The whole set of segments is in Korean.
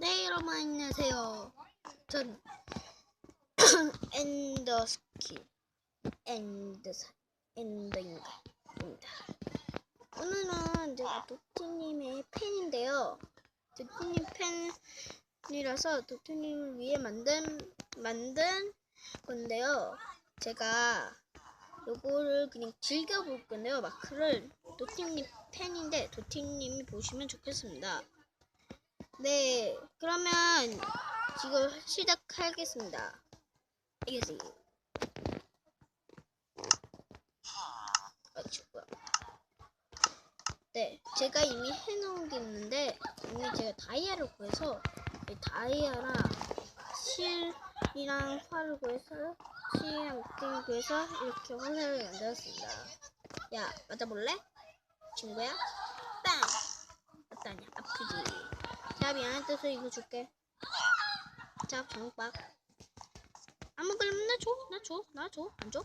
네 여러분 안녕하세요. 전 엔더스키 엔더사 엔더인가입니다. 오늘은 제가 도티님의 팬인데요. 도티님 팬이라서 도티님을 위해 만든 만든 건데요. 제가 요거를 그냥 즐겨볼 건데요. 마크를 도티님 팬인데 도티님이 보시면 좋겠습니다. 네, 그러면 지금 시작하겠습니다. 알겠어요. 아. 네, 제가 이미 해놓은 게 있는데 이미 제가 다이아를 구해서 이 다이아랑 실이랑 활을 구해서 실이랑 목갱을 구해서 이렇게 화살을 만들었습니다. 야, 맞아볼래? 친구야? 빵! 맞다냐, 아프지? 자 미안해 떠서 이거 줄게. 자 장박. 아무 그러면 나줘나줘나줘안 줘?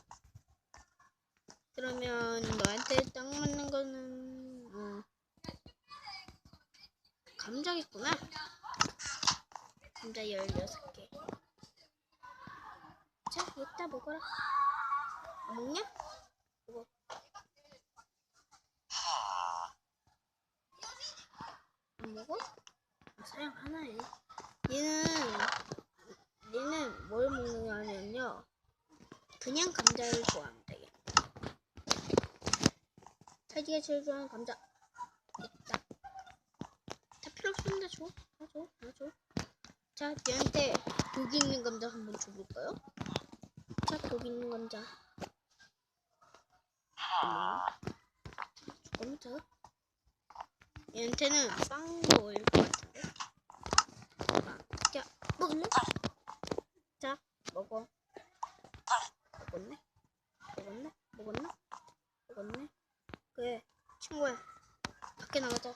그러면 너한테 딱 맞는 거는 어, 감자겠구나. 감자 16개. 자 이따 먹어라. 안 먹냐? 먹어. 안 먹어? 아, 사양 하나에 얘는 얘는 뭘 먹느냐면요. 그냥 감자를 좋아합니다. 얘. 자기가 제일 좋아하는 감자. 있다. 다 필요 없습니다. 줘. 나줘. 나줘. 자 얘한테 독 있는 감자 한번 줘볼까요? 자독 있는 감자. 조금 더 얘한테는 빵도 어울릴 것 같은데. 빵. 자, 먹어. 먹었네? 먹었네? 먹었나? 먹었네? 그래, 친구야. 밖에 나가자.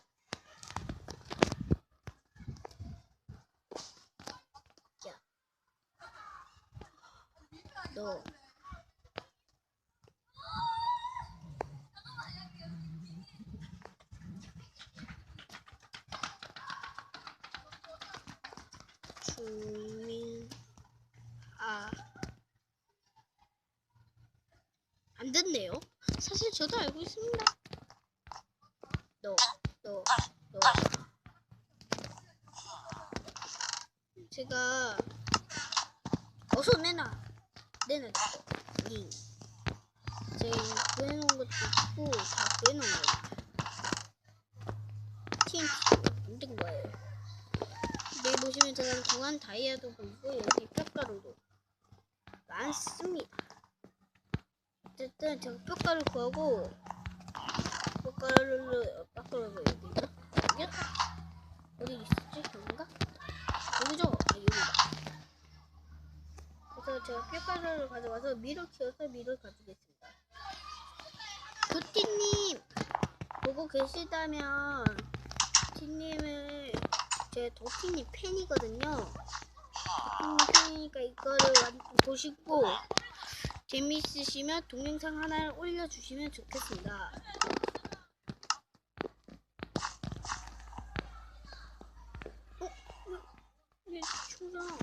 자. 너. 주민 아. 안 됐네요. 사실 저도 알고 있습니다. 너, 너, 너. 제가 어서 내놔. 내놔. 니. 제가 구해놓은 것도 있고 다 구해놓은 거예요. 만든 거예요. 여기 보시면 제가 구한 다이아도 보이고 여기 뼈가루도 많습니다. 어쨌든 제가 뼈가루 구하고 뼈가루를 뼈가루가 여기 있나? 여기였다. 어디 있었지? 여긴가? 여기죠? 아 여기다. 그래서 제가 뼈가루를 가져가서 밀을 키워서 밀을 가지겠습니다. 도티님 보고 계시다면 도티님을 제 도티님 팬이거든요. 도티님 팬이니까 이거를 완- 보시고 재미있으시면 동영상 하나를 올려주시면 좋겠습니다. 어? 내 친구랑 야,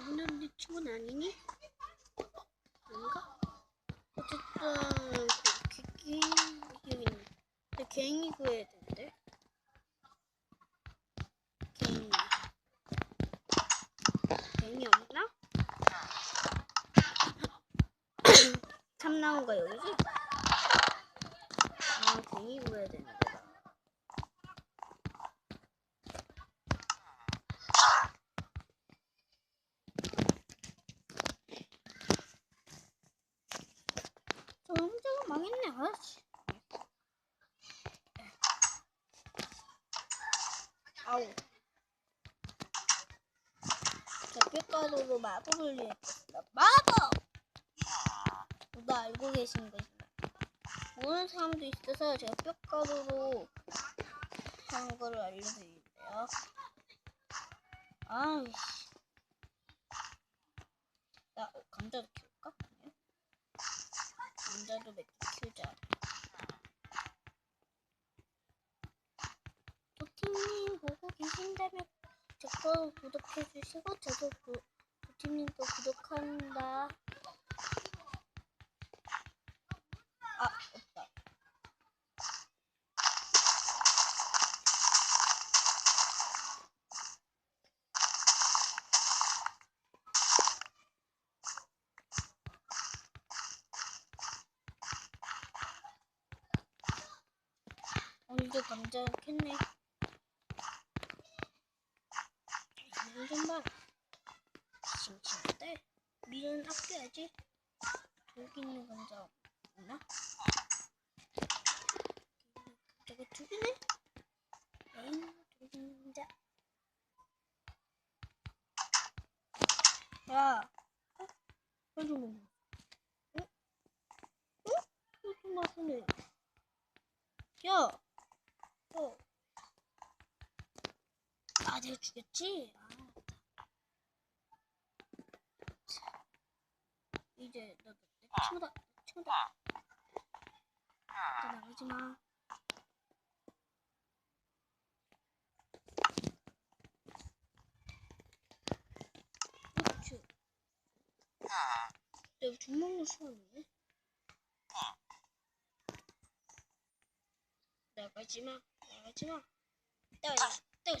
너는 내 친구는 아니니? 아닌가? 어쨌든 그 갱이 여기 있네. 근데 갱이 구해야 되는데. 갱이. 갱이 없나? 참 나온 거 여기지? 아, 갱이 구해야 되는데. 나. 저 혼자가 망했네, 아씨. 아우. 자, 뼈가루로 마법을 리했습니다. 마법! 모두 알고 계시는 것입니다. 모르는 사람도 있어서 제가 뼈가루로 하는 거를 알려드리는데요. 아이씨. 나 감자도 키울까? 감자도 몇 개 키우자. 도티님 보고 계신 좋아하신다면 저거 구독해 주시고 저도 구, 부팀님도 구독한다. 오늘도 감자 캤네. 이런 좀 봐. 싱싱한데 미련 아껴야지. 저기 있는 감자 있나? 저거 두 개네? 에잉, 두개 있는 감자. 야, 어? 이거 뭐? 어? 어? 이거 맛있네. 야, 어. 죽였지? 아. 자, 이제 너도 내 친구다. 내 친구다. 너 나가지 마. 그렇지. 내가 죽먹는 수업이네. 나가지 마. 나가지 마. 나가지 마. 마.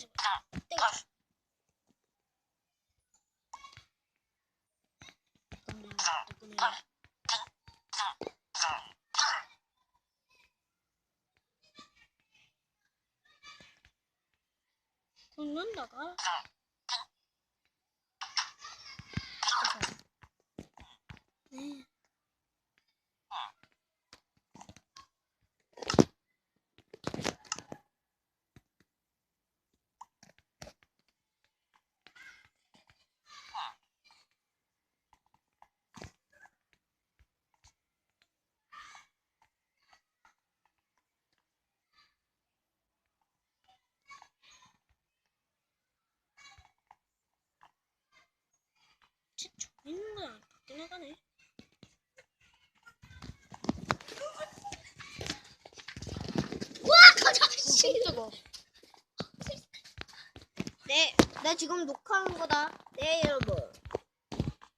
끝내라. 또 끝내라. 그러면 나가. 네. 진짜 저기 있는 거야. 밖에 나가네. 와, 가자, 씨. 저거. 네, 나 지금 녹화하는 거다. 네, 여러분.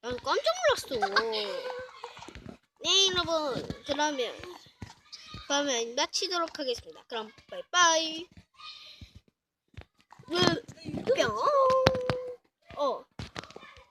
난 깜짝 놀랐어. 네, 여러분. 그러면, 그러면 마치도록 하겠습니다. 그럼, 빠이빠이. 네, 뿅.